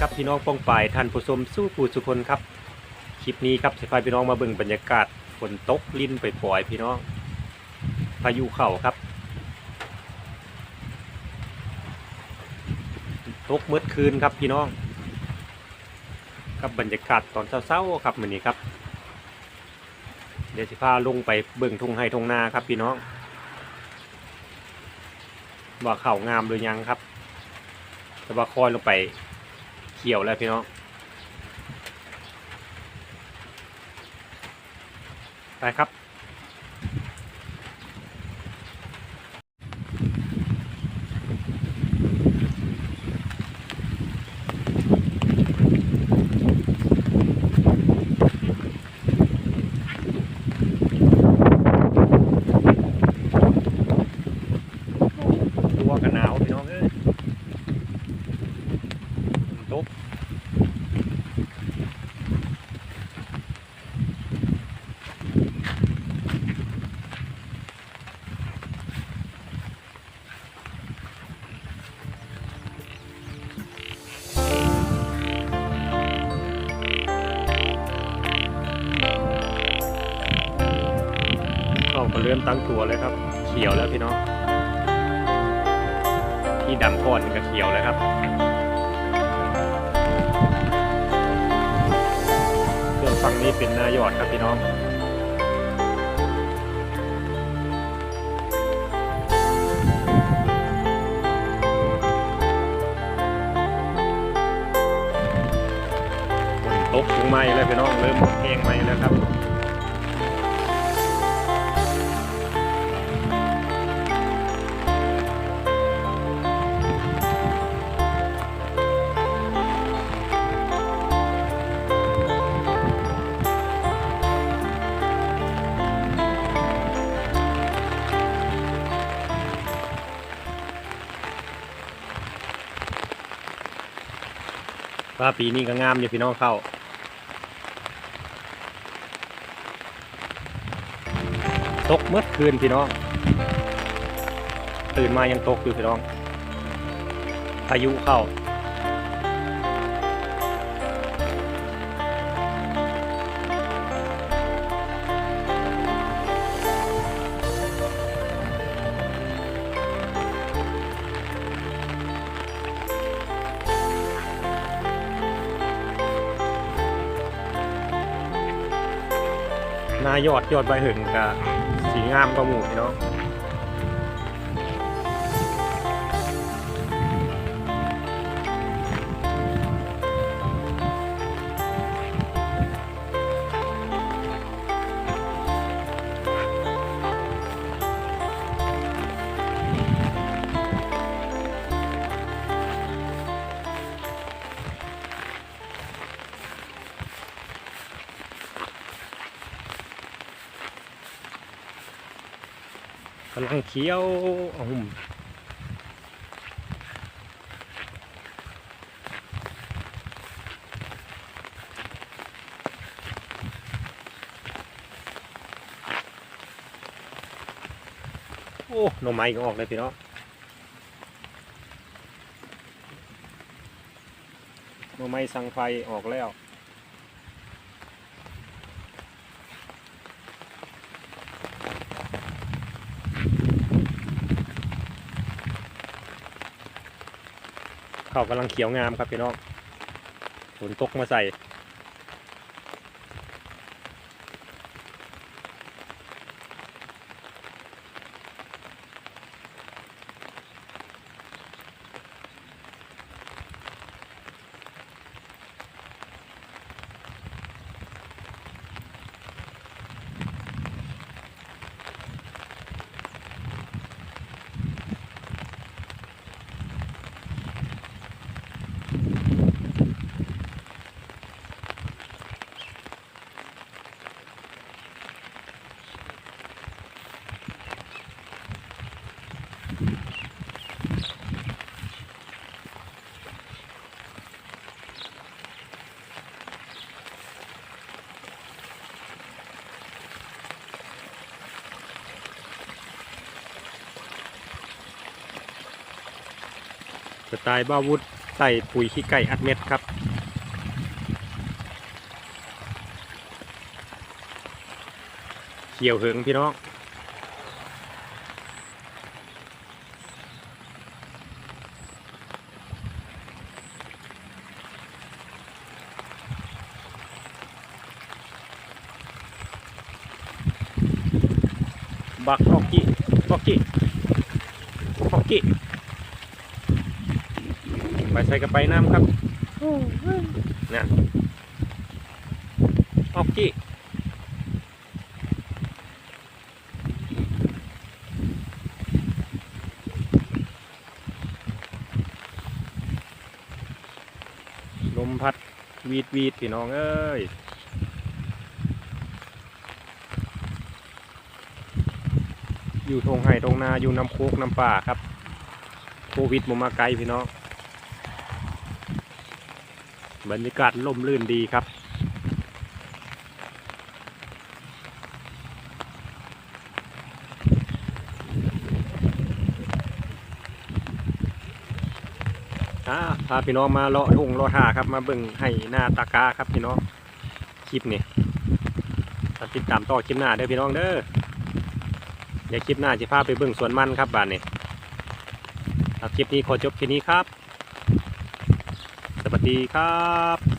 ครับพี่น้องป้องปายท่านผู้ชมสู้ผู้สุคนครับคลิปนี้ครับสิพาพี่น้องมาเบิ่งบรรยากาศฝนตกลิ้นไปปล่อยๆพี่น้องพายุเข้าครับตกมืดคืนครับพี่น้องกับบรรยากาศตอนเช้าๆครับมือนี้ครับ เดี๋ยวสิพาลงไปเบิ่งทุ่งไห้ทุ่งนาครับพี่น้องว่าเข่างามหรือยังครับแต่ว่าคอยลงไป เขียวแล้วพี่น้องไปครับ เริ่มตั้งตัวเลยครับ เขียวแล้วพี่น้องที่ดำก่อนก็เขียวแล้วครับส่วนฝั่งนี้เป็นหน้ายอดครับพี่น้องฝนตกลงมาอีกแล้วพี่น้องเริ่มแห้งไมาอีกแล้วครับ ว่าปีนี้ก็งามอยู่พี่น้องเข้าตกเมื่อคืนพี่น้อง ตื่นมายังตกอยู่พี่น้องพายุเข้า หนายอดยอดใบหึงกับสีงามก็หมู่พี่น้อง กำลังเคี้ยวอุ่มโอ้หน่อไม้ก็ออกเลยพี่น้องหน่อไม้สังไฟออกแล้ว ขากำลังเขียวงามครับพี่น้องฝนตกมาใส่ สไตล์บ้าวุธใส่ปุ๋ยขี้ไก่อัดเม็ดครับ เขียวเหิงพี่น้องบักฟอกกี้ฟอกกี้ฟอกกี้ ไปใส่กระไปน้ำครับเนี่ยออกกี้ลมพัดวีดวีดพี่น้องเอ้ยอยู่ทงไห่ทงนาอยู่น้ำโคกน้ำป่าครับ โควิดมมาไกลพี่น้อง บรรยากาศล่มลื่นดีครับอาพาพี่น้องมาเลาะทงเลาะท่าครับ มาเบิ่งให้หน้าตากาครับพี่น้องคลิปนี้ติดตามต่อคลิปหน้าเด้อพี่น้องเด้อเดี๋ยวคลิปหน้าจะพาไปเบิ่งสวนมันครับบ้านนี้ครับคลิปนี้ขอจบแค่นี้ครับ ดีครับ